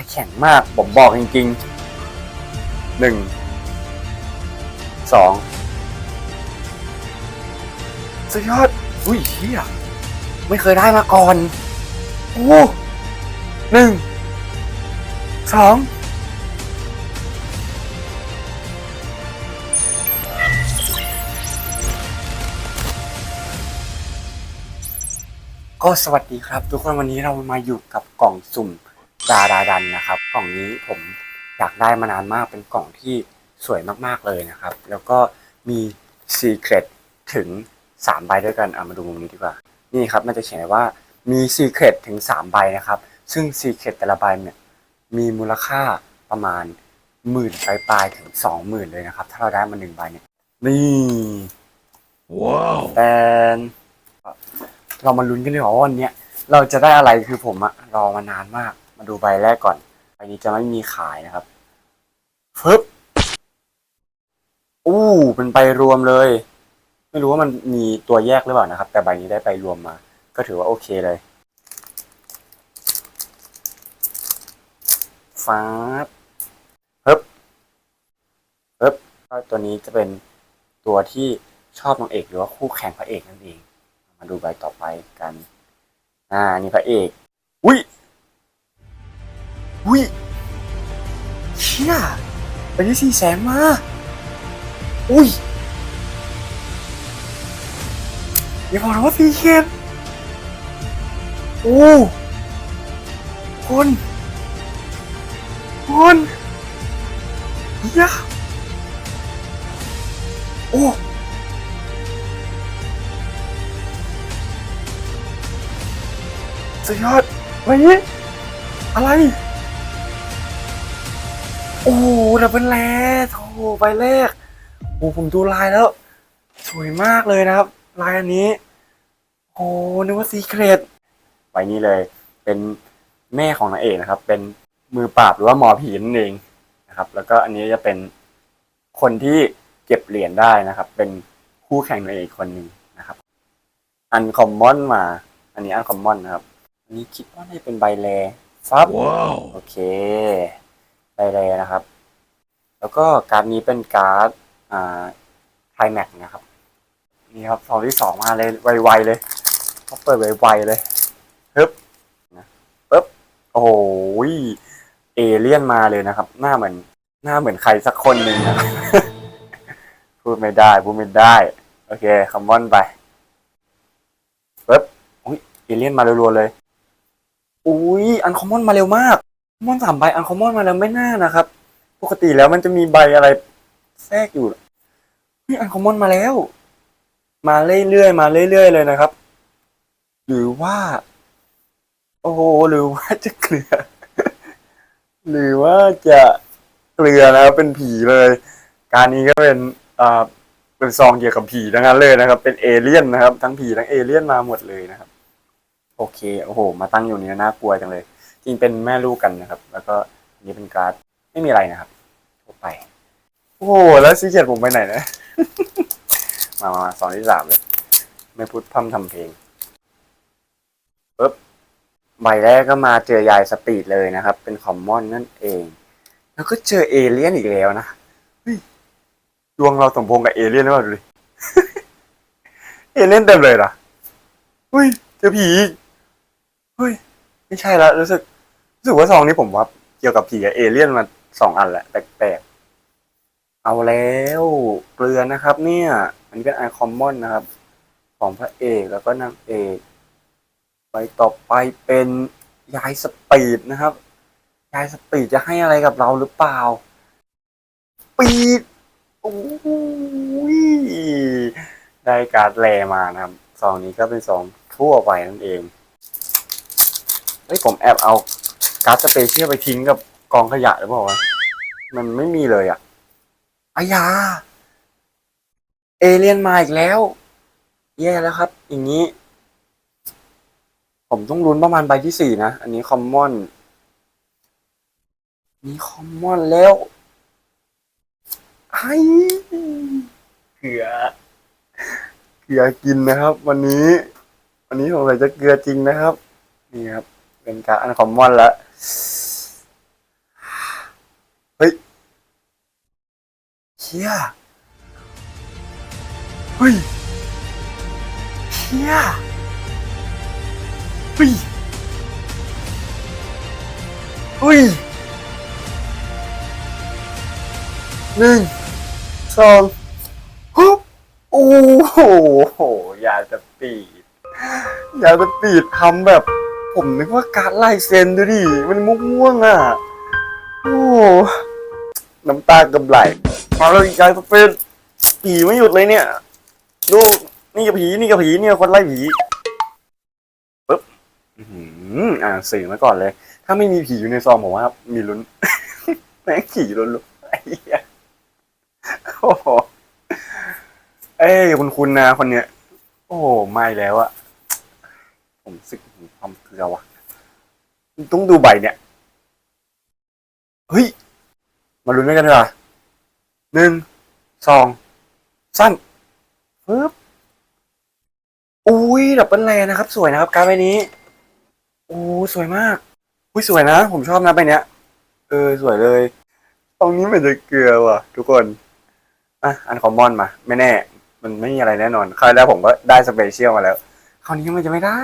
าแข็งมาก ผมบอกจริงๆหนึ่งสองสุดยอด อุ้ยเฮียไม่เคยได้มาก่อน โอ้หนึ่งสองก็สวัสดีครับ ทุกคนวันนี้เรามาอยู่กับกล่องสุ่ม ดาดาดันนะครับ กล่องนี้ผมอยากได้มานานมากเป็นกล่องที่สวยมากๆเลยนะครับ แล้วก็มีซีเครตถึง3ใบด้วยกันเอามาดูมุมนี้ดีกว่า นี่ครับมันจะเขียนไว้ว่ามีซีเครตถึง3ใบนะครับ ซึ่งซีเครตแต่ละใบเนี่ยมีมูลค่าประมาณหมื่นปลายๆถึงสองหมื่นเลยนะครับ ถ้าเราได้มาหนึ่งใบเนี่ยนี่ว้าวแตนเรามาลุ้นกันดีกว่าว่าวันเนี้ยเราจะได้อะไรคือผมอะรอมานานมาก มาดูใบแรกก่อน ใบนี้จะไม่มีขายนะครับฟึบอู้เป็นใบรวมเลย ไม่รู้ว่ามันมีตัวแยกหรือเปล่านะครับ แต่ใบนี้ได้ใบรวมมา ก็ถือว่าโอเคเลยฟ้าบฮึบฮึบตัวนี้จะเป็นตัวที่ชอบนางเอก หรือว่าคู่แข่งพระเอกนั่นเอง มาดูใบต่อไปกัน อ่า นี่พระเอก อุ้ย อุ้ยเชี่ยไปที่สี่แสนมา อุ้ยอย่าบอกนะว่าสี่เข็มโอ้คนคนเฮียโอ้สุดยอดเฮ้อะไร โอ้ดับเบิลแลโอ้ใบแรกโอ้ผมดูลายแล้ว สวยมากเลยนะครับ ลายอันนี้ โอ้นึกว่าซีเครตใบนี้เลย เป็นแม่ของนางเอกนะครับ เป็นมือปราบหรือว่าหมอผีนั่นเองนะครับ แล้วก็อันนี้จะเป็นคนที่เก็บเหรียญได้นะครับ เป็นคู่แข่งนางเอกคนหนึ่งนะครับ อันคอมมอนมา อันนี้อันคอมมอนนะครับ อันนี้คิดว่าน่าจะเป็นใบแลฟับว้าวโอเคใบ แลนะครับ แล้วก็การดนี้เป็นการ์ดอ่าไทแม็กนะครับ นี่ครับซองที่สองมาเลยไวๆเลยเขาเปิดไวๆเลยฮึบนะปึ๊บโอ้โหเอเลี่ยนมาเลยนะครับ หน้าเหมือน หน้าเหมือนใครสักคนหนึ่งนะพูดไม่ได้พูดไม่ได้ โอเคคอมมอนไปปึ๊บอุ้ยเอเลี่ยนมารัวๆเลยอุ้ยอันคอมมอนมาเร็วมาก มอนสามใบอันคอมมอนมาแล้วไม่น่านะครับ ปกติแล้วมันจะมีใบอะไรแทรกอยู่นี่อันคอมมอนมาแล้ว มาเรื่อยๆมาเรื่อยๆเลยนะครับ หรือว่า โอ้โหหรือว่าจะเกลือ หรือว่าจะเกลือนะครับเป็นผีเลย การนี้ก็เป็นอ่าเป็นซองเกี่ยวกับผีทั้งนั้นเลยนะครับ เป็นเอเลี่ยนนะครับ ทั้งผีทั้งเอเลี่ยนมาหมดเลยนะครับ โอเคโอ้โห มาตั้งอยู่นี่น่ากลัวจังเลย จริงเป็นแม่ลูกกันนะครับ แล้วก็อันนี้เป็นการ์ดไม่มีอะไรนะครับทั่วไป โอ้โหแล้วซีเจ็ดผมไปไหนนะมามามาสอนที่สามเลย ไม่พูดพร่ำทำเพลงปึ๊บใบแรกก็มาเจอยายสปีดเลยนะครับ เป็นคอมมอนนั่นเอง แล้วก็เจอเอเลี่ยนอีกแล้วนะดวงเราสมพงกับเอเลี่ยนหรือเปล่าดูดิเอเลี่ยนเต็มเลยเหรอเฮ้ยเจอผีเฮ้ย ไม่ใช่และรู้สึกรู้สึกว่าซองนี้ผมว่าเกี่ยวกับผีกับเอเลี่ยนมาสองอันแหละแปลกๆเอาแล้วเกลือนะครับ เนี่ย อันนี้เป็นไอคอมมอนนะครับ ของพระเอกแล้วก็นางเอกไปต่อไปเป็นยายสปีดนะครับ ยายสปีดจะให้อะไรกับเราหรือเปล่า ปีดโอ้ยได้การ์ดแลมานะครับซองนี้ก็เป็นซองทั่วไปนั่นเอง เฮ้ยผมแอบเอาการ์ดสเปเชียลไปทิ้งกับกองขยะหรือเปล่าวะมันไม่มีเลยอะอายา เอเลียนมาอีกแล้ว แย่แล้วครับ อย่างนี้ ผมต้องลุ้นประมาณใบที่สี่นะ อันนี้คอมมอนนี่คอมมอนแล้วไอ้เกลือเกลือกินนะครับ วันนี้ วันนี้สงสัยจะเกลือจริงนะครับ นี่ครับ็นการอันคอมมอนละเฮ้ยเชี่ยเฮ้ยเชี่ยเฮ้ยเฮ้ยหนึ่งสองฮึบโอ้โห อยากจะปีด อยากจะปีดทำแบบ ผมนึกว่าการดลายเซ็นดูดิ มันม่วงๆอะ โอ้น้ำตากำไหลมาเลยอยากจะเป็นผีไม่หยุดเลยเนี่ย ดู นี่กับผี นี่กับผี เนี่ยคนไล่ผีปึ๊บอื้อหืออ่าสื่อมาก่อนเลย ถ้าไม่มีผีอยู่ในซองผมว่า มีลุ้น แม่งขี่ลุ้นๆไอ้เหี้ยโอ้โหเอ้ยคุณคุณนะคนเนี้ย โอ้ไม่แล้วอะ ผมสึกถึงความเกลือว่ะต้องดูใบเนี่ย เฮ้ย มาลุ้นด้วยกันดีกว่าหนึ่งสองสั้นปึ๊บอุ้ยดับเบิลแลนะครับ สวยนะครับ การดใบนี้ โอ้สวยมากอุ้ยสวยนะ ผมชอบนะใบเนี้ย เออ สวยเลย ตรงนี้มันจะเกลือว่ะ ทุกคน อะ อันคอมมอนมา ไม่แน่ มันไม่มีอะไรแน่นอนคราวแล้วผมก็ได้สเปเชียลมาแล้ว คราวนี้มันจะไม่ได้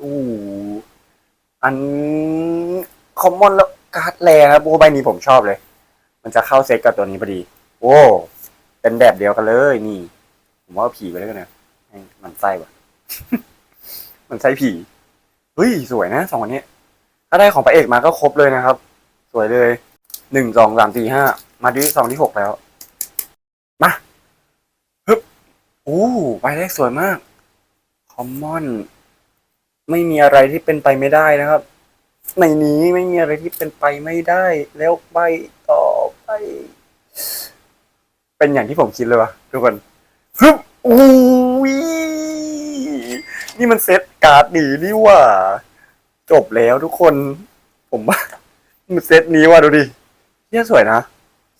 อู้อันคอมมอนแล้วการ์ดแรครับโอ้ใบนี้ผมชอบเลย มันจะเข้าเซตกับตัวนี้พอดี โอ้เป็นแบบเดียวกันเลยนี่ ผมว่าผีไปแล้วกันนะมันไส้ว่ะ มันไส้ผีเฮ้ยสวยนะสองคนนี้ถ้าได้ของพระเอกมาก็ครบเลยนะครับ สวยเลยหนึ่งสองสามสี่ห้ามาที่สองที่หกแล้ว มาฮึบโอ้ใบแรกสวยมาก อมมอน ไม่มีอะไรที่เป็นไปไม่ได้นะครับ ในนี้ไม่มีอะไรที่เป็นไปไม่ได้ แล้วใบต่อไป เป็นอย่างที่ผมคิดเลยวะทุกคนฮึบอุ้ยนี่มันเซตการ์ดดีนี่ว่า จบแล้วทุกคน ผมว่ามันเซตนี้ว่ะดูดิเที่ยสวยนะ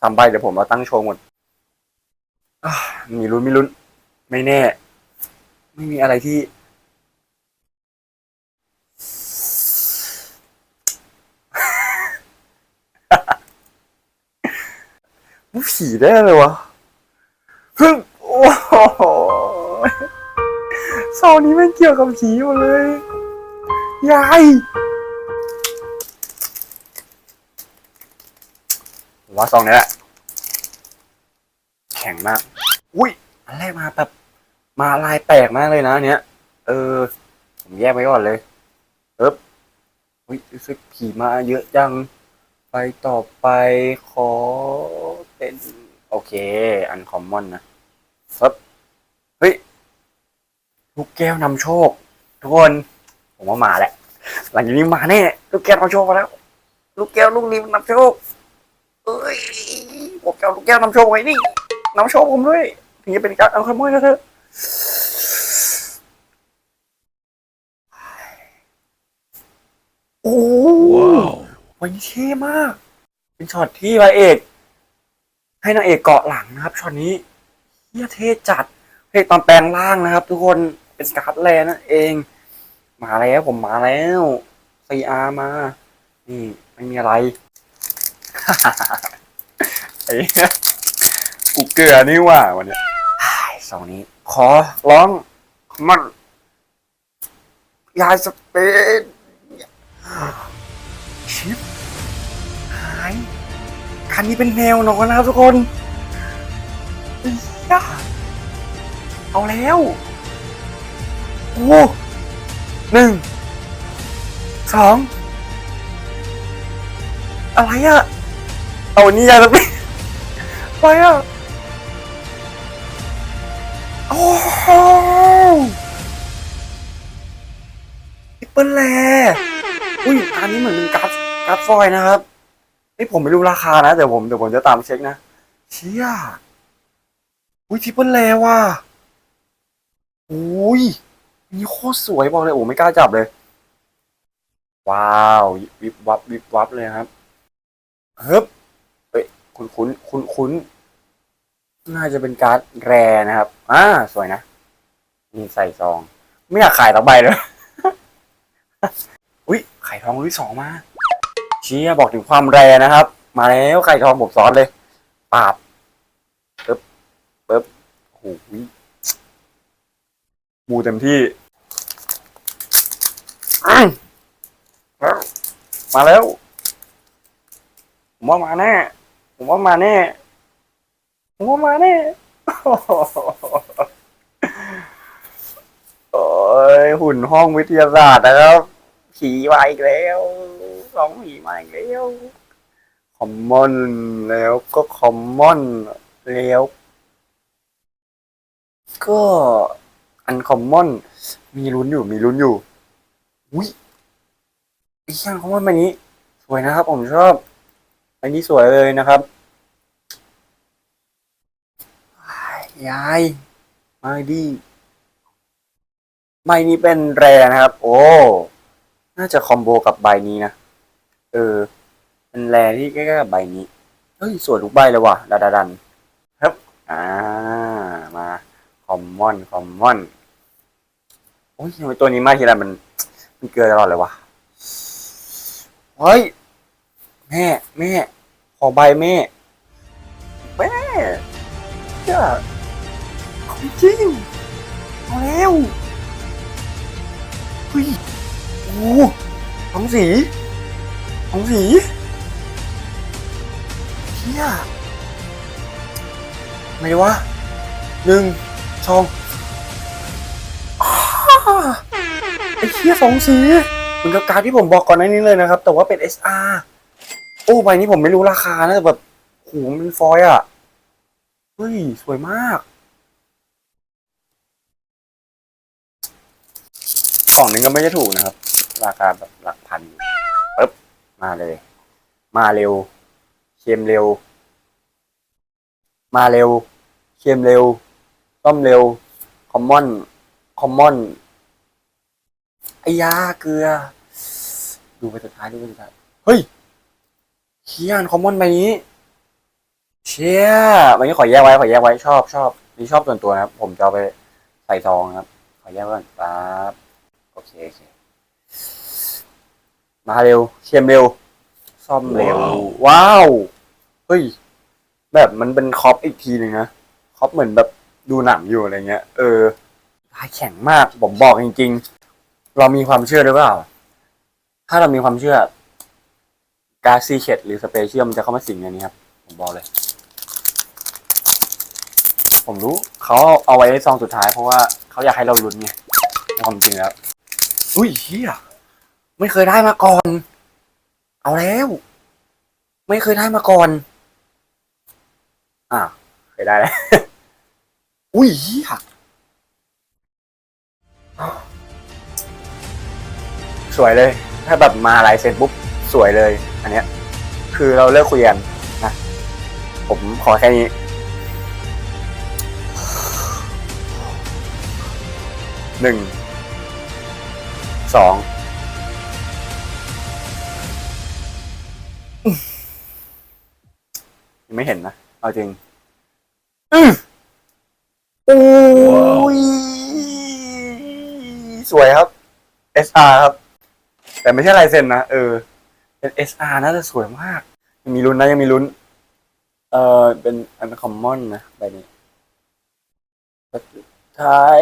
สามใบเดี๋ยวผมมาตั้งโชว์หมดมีลุ้นมีลุ้น ไม่แน่ ไม่มีอะไรที่มันผีได้เลยวะพึ่งโอ้โหซองนี้ไม่เกี่ยวกับผีหมดเลย ยายว่าซองนี้แหละ แข็งมาก อุ้ย อันแรกมาแบบ มาลายแปลกมากเลยนะเนี้ย เออ ผมแยกไว้ก่อนเลยเอ๊บอุ้ยรู้สึกผีมาเยอะจัง ไปต่อไปขอเป็น โอเค อันคอมมอนนะซับเฮ้ย ลูกแก้วนำโชค ทุกคน ผมว่ามาแหละ หลังจากนี้มาแน่ ลูกแก้วนำโชคมาแล้ว ลูกแก้วลูกนี้นำโชคเอ้ยผมจะเอาลูกแก้วนำโชคไว้นี่นำโชคผมด้วยถึงจะเป็นการเอาขโมยนะเธอะ โอ้ Wow. วันนี้เท่มาก เป็นช็อตที่พระเอก ให้นางเอกเกาะหลังนะครับช็อตนี้เฮียเท่จัดพระเอกตอนแปลงร่างนะครับ ทุกคนเป็นการ์ดแลนนั่นเอง มาแล้วผมมาแล้วซีอาร์มา นี่ไม่มีอะไรไอ้เหี้ยกูเกลือนี่หว่าวันเนี้ยไอ้สองนี้ ขอร้องมันยายสเปนชิปหายคันนี้เป็นแนวนอนนะครับทุกคนเฮ้ยเอาแล้วโอ้หนึ่งสองอะไรอะเอาอันนี้ยายสเปนอะไรอะ ร์ดฟอยนะครับนี่ผมไม่รู้ราคานะ เดี๋ยวผมเดี๋ยวผมจะตามเช็คนะเชี่ยอุ้ยทิปเปิลแลว่ะอุ้ยนี่โคตรสวยบอกเลยโอ้ไม่กล้าจับเลย ว้าววิบวับวิบวับเลยครับเฮ้ยเอ้ยคุ้นคุ้นคุ้นคุ้นน่าจะเป็นการ์ดแรนะครับอ่าสวยนะนี่ใส่ซอง ไม่อยากขายต่อใบเลย อุ้ยไข่ทองรุ่นสองมา เชียบอกถึงความแรงนะครับ มาแล้วไข่ทองผมซ้อนเลยปาบปึ๊บโอ้โหมูเต็มที่ มาแล้ว ผมว่ามาแน่ ผมว่ามาแน่ ผมว่ามาแน่โอ้ยหุ่นห้องวิทยาศาสตร์นะครับผีมาอีกแล้ว สองผีมาอีกแล้วคอมมอนแล้วก็คอมมอนแล้ว ก็อันคอมมอน มีลุ้นอยู่มีลุ้นอยู่อุ้ยไอ้ช่างคอมมอนใบนี้ สวยนะครับ ผมชอบใบนี้สวยเลยนะครับอ้ายยายมาดีใบนี้เป็นแรนะครับ โอ้ น่าจะคอมโบกับใบนี้นะ เออเป็นแรที่ใกล้ๆกับใบนี้ เฮ้ยสวยทุกใบเลยว่ะดาดาดันครับอ่ามาคอมมอนคอมมอนโอ้ยทำไมตัวนี้มาทีไรมัน มันเกลือตลอดเลยวะเฮ้ย แม่ แม่ ขอใบแม่ แม่เจ้าของจริงเอาแล้วเฮ้ยโอ้โหสองสี สองสีเฮียไม่วะหนึ่งสองอ้าไอ้เฮียสองสีเหมือนกับการที่ผมบอกก่อนหน้านี้เลยนะครับ แต่ว่าเป็น SR โอ้ใบนี้ผมไม่รู้ราคานะแต่แบบโหมันเป็นฟอยล์อะ เฮ้ย สวยมากกล่องนึงก็ไม่ได้ถูกนะครับ ราคาแบบหลักพันอยู่ มาเลย มาเร็ว เค็มเร็ว มาเร็ว เค็มเร็ว ต้มเร็ว คอมมอน คอมมอนไอยาเกลือ ดูไปสุดท้ายดูไปสุดท้าย เฮ้ยเคียนคอมมอนใบนี้ เชี่ยวันนี้ขอแยกไว้ ขอแยกไว้ ชอบชอบนี่ชอบส่วนตัวนะครับ ผมจะเอาไปใส่ซองครับ ขอแยกไว้ก่อนปั๊บโอเคโอเค มาเร็วเชียมเร็ว ซ่อมเร็วว้าวว้าว เฮ้ย แบบมันเป็นคอปอีกทีหนึ่งนะคอปเหมือนแบบดูหนังอยู่อะไรเงี้ย เออลายแข็งมากผมบอกจริง ๆ เรามีความเชื่อหรือเปล่า ถ้าเรามีความเชื่อกาซีเ e ดหรือสเปเชียลมันจะเข้ามาสิงในนี้ครับ ผมบอกเลย ผมรู้เขาเอาไว้ในซองสุดท้ายเพราะว่าเขาอยากให้เราลุ้นไงในความจริงแล้ว อุ้ยเฮีย ไม่เคยได้มาก่อน เอาแล้ว ไม่เคยได้มาก่อน อ่าเคยได้แล้ว อุ้ยเฮียสวยเลย ถ้าแบบมาลายเซ็นปุ๊บ สวยเลย อันเนี้ย คือเราเลิกคุยกันนะ ผมขอแค่นี้หนึ่งสอง ยังไม่เห็นนะ เอาจริงอือโอ้ยสวยครับ SR ครับ แต่ไม่ใช่ลายเซ็นนะ เออ เป็น SR น่าจะสวยมาก ยังมีลุ้นนะยังมีลุ้น เออเป็นอันคอมมอนนะใบนี้สุดท้าย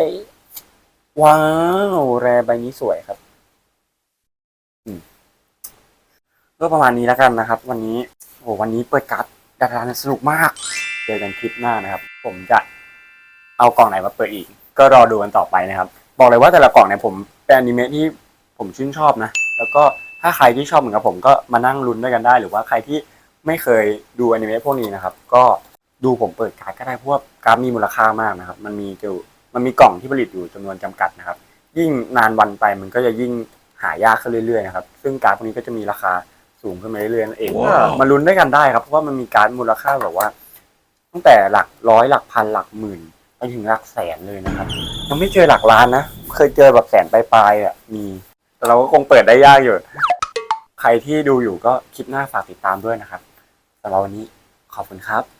ว้าว แรใบนี้สวยครับอืมก็ประมาณนี้แล้วกันนะครับ วันนี้โอ้วันนี้เปิดการ์ด ดาราสนุกมาก เจอกันคลิปหน้านะครับ ผมจะเอากล่องไหนมาเปิดอีก ก็รอดูกันต่อไปนะครับ บอกเลยว่าแต่ละกล่องเนี่ยผมเป็นอนิเมะที่ผมชื่นชอบนะ แล้วก็ถ้าใครที่ชอบเหมือนกับผมก็มานั่งลุ้นด้วยกันได้ หรือว่าใครที่ไม่เคยดูอนิเมะพวกนี้นะครับ ก็ดูผมเปิดการ์ดก็ได้เพราะว่าการ์ดมีมูลค่ามากนะครับ มันมีอยู่มันมีกล่องที่ผลิตอยู่จำนวนจำกัดนะครับ ยิ่งนานวันไปมันก็จะยิ่งหายากขึ้นเรื่อยๆนะครับ ซึ่งการ์ดพวกนี้ก็จะมีราคา สูงขึ้นมาเรื่อยๆนั่นเองว้าวก็มาลุ้นด้วยกันได้ครับเพราะว่ามันมีการ์ดมูลค่าแบบว่า ตั้งแต่หลักร้อยหลักพันหลักหมื่นไปถึงหลักแสนเลยนะครับยังไม่เจอหลักล้านนะเคยเจอแบบแสนปลายๆอะมีแต่เราก็คงเปิดได้ยากอยู่ ใครที่ดูอยู่ก็คลิปหน้าฝากติดตามด้วยนะครับสำหรับวันนี้ขอบคุณครับ